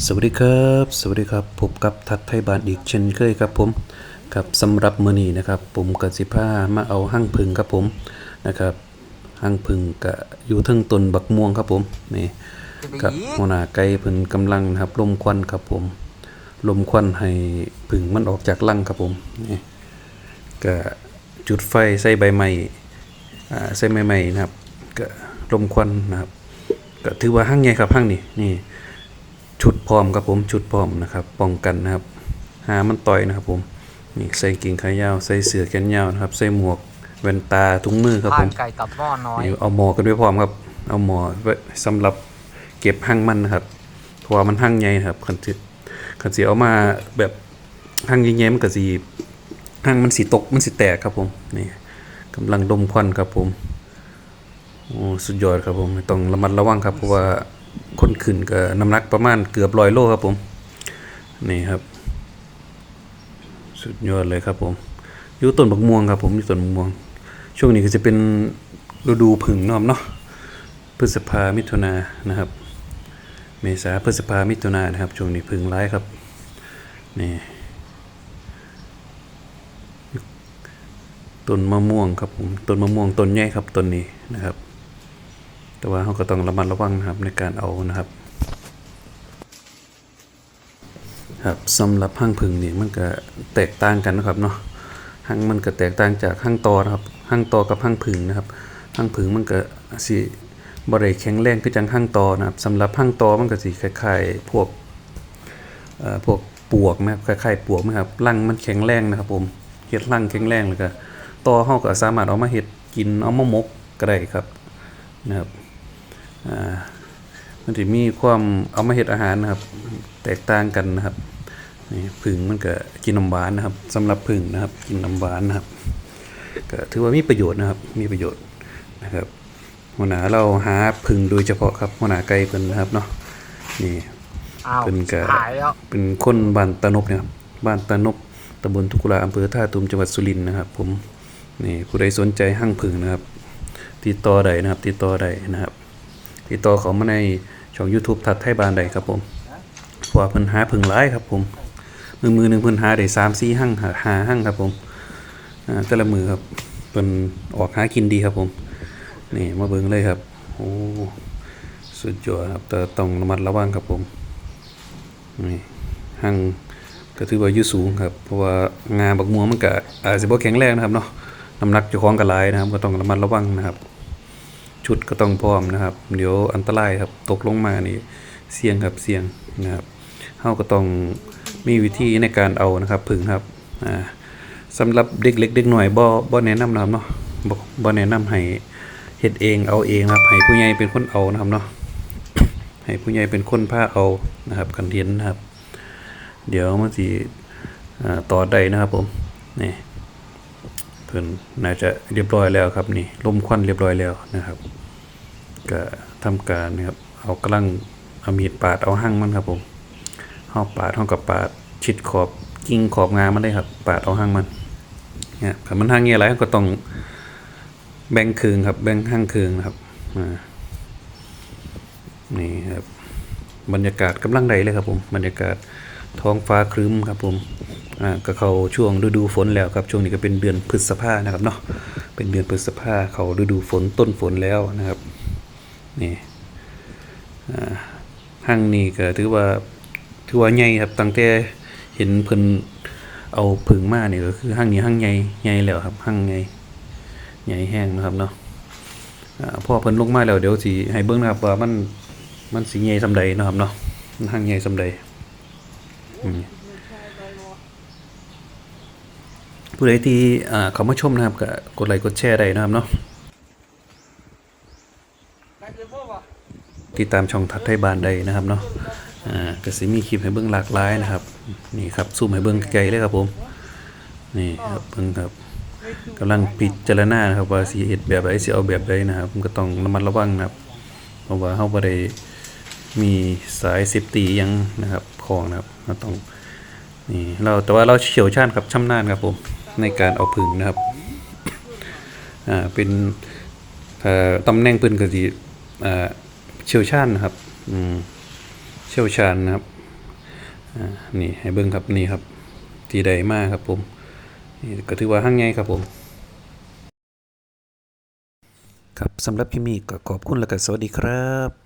สวัสดีครับ สวัสดีครับพบกับทัดไทยบานอีกเช่นเคยครับผมครับสำหรับมือนี้นะครับ ผมกสิผ้ามาเอาหั่งพึ่งครับผมนะครับหั่งพึ่งก็อยู่เทึงต้นบักม่วงครับผมนี่กับหัวหน้าไก่พิ่นกำลังนะครับลมควันครับผมลมควันให้พึ่งมันออกจากรังครับผมนี่ก็จุดไฟใส่ใบไม้อ่าใส่ไม้ไม้นะครับก็ลมควันนะครับก็ถือว่าหั่งใหญ่ครับหั่งนี่นี่ ชุดพร้อมครับผมชุดพร้อมนะครับป้องกันนะครับ หามันต่อยนะครับผมนี่ใส่กิ่งขายาวใส่เสื้อแขนยาวนะครับ ใส่หมวกแว่นตาถุงมือครับผผ่านมไก่กับหม้อน้อยนี่เอาหมอกันไว้พร้อมครับ เอาหมอไว้สำหรับเก็บหั่งมันนะครับเพราะว่ามันหั่งใหญ่นะครับคันสิคันสิเอามาแบบหั่งใหญ่ๆมันก็สิหั่งมันสิตกมันสิแตกครับผมนี่กำลังดมควันครับผมโอ้สุดยอดครับผมต้องระมัดระวังครับเพราะว่า คนขึ้นก็น้ำหนักประมาณเกือบร้อยโลครับผม นี่ครับ สุดยอดเลยครับผมอยู่ต้นบักม่วงครับผมอยู่ต้นบักม่วง ช่วงนี้ก็จะเป็นฤดูผึ่งนาะครับเนาะพฤษภามิถุนานะครับ เมษาพฤษภามิถุนานะครับ ช่วงนี้ผึ่งร้ายครับนี่ต้นมะม่วงครับผมต้นมะม่วงต้นใหญ่ครับต้นนี้นะครับ แต่ว่าเราก็ต้องระมัดระวังนะครับในการเอานะครับครับสำหรับห้างผึ่งนี่มันก็แตกต่างกันนะครับเนาะห้างมันก็แตกต่างจากห้างตอนะครับห้างตอกับห้างผึ่งนะครับห้างผึ่งมันก็สิบ่ได้แข็งแรงคือจังห้างตอนะครับสำหรับห้างตอมันก็สิคล้ายๆพวกเอ่อพวกปวกนะครับคล้ายๆปวกนะครับรังมันแข็งแรงนะครับผมเฮ็ดรังแข็งแรงแล้วก็ตอเฮาก็สามารถเอามาเฮ็ดกินเอามาหมกก็ได้ครับนะครับ อ่ามันจะมีความเอามาเฮ็ดอาหารนะครับ แตกต่างกันนะครับนี่ผึ่งมันก็กินน้ำหวานนะครับสำหรับผึ่งนะครับ กินน้ำหวานนะครับก็ถือว่ามีประโยชน์นะครับ มีประโยชน์นะครับหัวหน้าเราหาผึ่งโดยเฉพาะครับหัวหน้าไก่เพิ่นนะครับเนาะนี่อ้าวเป็นกะหายแล้วเป็นคนบ้านตะนบเนี่ยครับบ้านตะนบตำบลทุกุลาอำเภอท่าตูมจังหวัดสุรินทร์นะครับ ผมนี่ผู้ใดสนใจหั่งผึ่งนะครับติดต่อใดนะครับติดต่อใดนะครับ ติดต่อเขามาในช่อง YouTube ทัดไทยบานใดครับผมพว่าเพิ่นหาผึ่งหลายครับผมมือมือหนึ่งเพิ่นหาได้3 4หั่งหาหาหั่งครับผมอ่าแต่ละมือครับเพิ่นออกหากินดีครับผมนี่มาเบิ่งเลยครับโอ้สุดยอดครับแต่ต้องระมัดระวังครับผมนี่หั่งก็ถือว่ายู่สูงครับเพราะว่างาบักม่วงมันก็อาจจะบ่แข็งแรงนะครับเนาะน้ำหนักเจ้าของก็หลายนะครับ ก็ต้องระมัดระวังนะครับ ชุดก็ต้องพร้อมนะครับ เดี๋ยวอันตรายครับตกลงมานี่เสี่ยงครับเสี่ยงนะครับเฮาก็ต้องมีวิธีในการเอานะครับผึ่งครับอ่าสำหรับเด็กเล็กเด็กหน่อยบ่บ่แนะนำนะครับเนาะบ่บ่แนะนำให้เฮ็ดเองเอาเองครับให้ผู้ใหญ่เป็นคนเอานะครับเนาะให้ผู้ใหญ่เป็นคนพาเอานะครับกันเรียนนะครับ เดี๋ยวมันสิอ่าต่อได้นะครับผมนี่ พิ่นน่าจะเรียบร้อยแล้วครับนี่ลมควันเรียบร้อยแล้วนะครับก็ทำการนะครับเอากำลังเอามีดปาดเอาหั่งมันครับผมเฮาปาดเฮากับปาดชิดขอบกิ่งขอบงามันได้ครับ ปาดเอาหั่งมันเนี่ยถ้ามันหั่งเงี้ยอะไรก็ต้องแบ่งครึ่งครับ แบ่งหั่งครึ่งนะครับอ่านี่ครับบรรยากาศกำลังใดเลยครับผมบรรยากาศท้องฟ้าครึ้มครับผม อ่าก็เข้าช่วงฤดูฝนแล้วครับช่วงนี้ก็เป็นเดือนพฤษภานะครับเนาะเป็นเดือนพฤษภาเขาฤดูฝนต้นฝนแล้วนะครับนี่ห้างนี้ก็ถือว่าถือว่าใหญ่ครับตั้งแต่เห็นเพิ่นเอาผึ่งมาเนี่ยก็คือห้างนี้ห้างใหญ่ใหญ่แล้วครับห้างใหญ่ใหญ่แห้งนะครับเนาะอ่าพอเพิ่นลงมาแล้วเดี๋ยวสิให้เบิ่งนะครับว่ามันมันสิใหญ่ซำใดนะครับเนาะห่างใหญ่ซำใดอืม ผู้ใดที่เข้ามาชมนะครับก็กดไลค์กดแชร์ได้นะครับเนาะติดตามช่องทัดไทยบานได้นะครับเนาะอ่าก็สิมีคลิปให้เบิ่งหลากหลายนะครับ นี่ครับซูมให้เบิ่งไกลเลยครับผม นี่ครับเบิ่งครับกำลังพิจารณานะครับว่าสิเฮ็ดแบบใดสิเอาแบบใดนะครับก็ต้องระมัดระวังนะครับ เพราะว่าเฮาบ่ได้มีสายเซฟตี้หยังนะครับของนะครับเราต้องนี่เราแต่ว่าเราเชี่ยวชาญครับชำนาญครับผม ในการเอาผึ่งนะครับอ่าเป็นตำแหน่งเพิ่นก็สิเชี่ยวชาญนะครับเชี่ยวชาญนะครับนี่ให้เบิ่งครับนี่ครับ ทีใดมากครับผมนี่ก็ถือว่าหั่งไงครับผม ครับสำหรับคลิปนี้ก็ขอบคุณและก็สวัสดีครับ